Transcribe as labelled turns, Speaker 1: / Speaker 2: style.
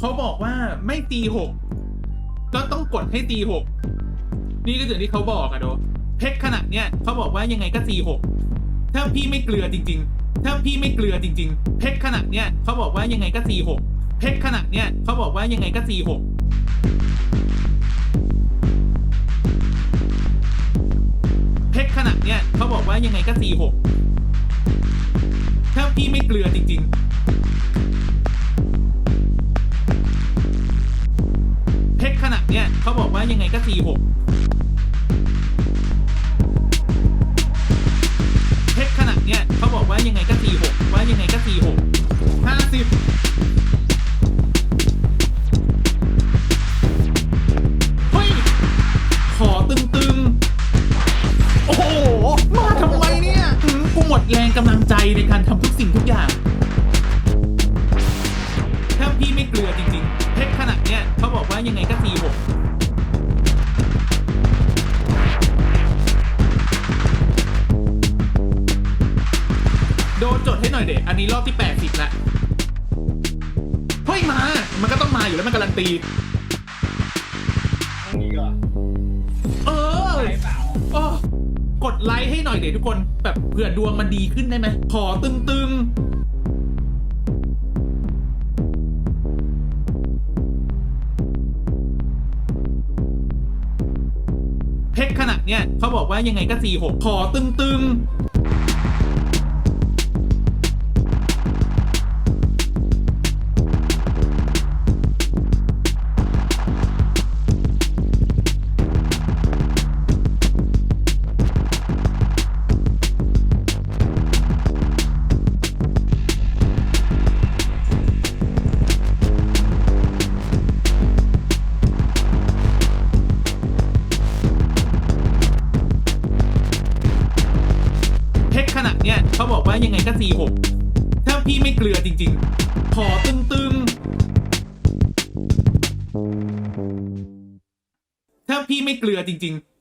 Speaker 1: เขาบอกว่าไม่ตีหกก็ต้องกดให้ตีหกนี่ก็ถึงที่เขาบอกอะโดเพชรขนาดเนี้ยเขาบอกว่ายังไงก็ตีหกถ้าพี่ไม่เกลือจริง ๆ ถ้าพี่ไม่เกลือจริง ๆ เพชรขนาดเนี้ยเขาบอกว่ายังไงก็ตีหกเพชรขนาดเนี้ยเขาบอกว่ายังไงก็ตีหกเพชรขนาดเนี้ยเขาบอกว่ายังไงก็ตีหกถ้าพี่ไม่เกลือจริง ๆ เนี้ยเขาบอกว่ายังไงก็ตีหกเพชรขนาดเนี้ยเขาบอกว่ายังไงก็ตีหกว่ายังไงก็ตีหกห้าสิบเฮ้ย ขอตึงๆ โอ้โห มาทำไมเนี่ยหืมกูหมดแรงกำลังใจในการทำทุกสิ่งทุกอย่างถ้าพี่ไม่เกลือจริงๆเพชรขนาดเนี้ยเขาบอกว่ายังไงก็ จดให้หน่อยเด็อันนี้รอบที่ 80ละเฮ้ยมา มันก็ต้องมาอยู่แล้วมันการันตี
Speaker 2: นี่ก็
Speaker 1: เออ
Speaker 2: ใช่เปล่า
Speaker 1: โอ้กดไลค์ให้หน่อยเด็ทุกคนแบบเผื่อดวงมันดีขึ้นได้ไหมขอตึงๆ เพชรขนาดเนี้ยเขาบอกว่ายังไงก็สี่หกขอตึงๆ เขนาดเนี้ยเขาบอกว่ายังไงก็ตีหกถ้าพี่ไม่เกลือจริงๆ ขอตึงๆ ถ้าพี่ไม่เกลือจริง ๆ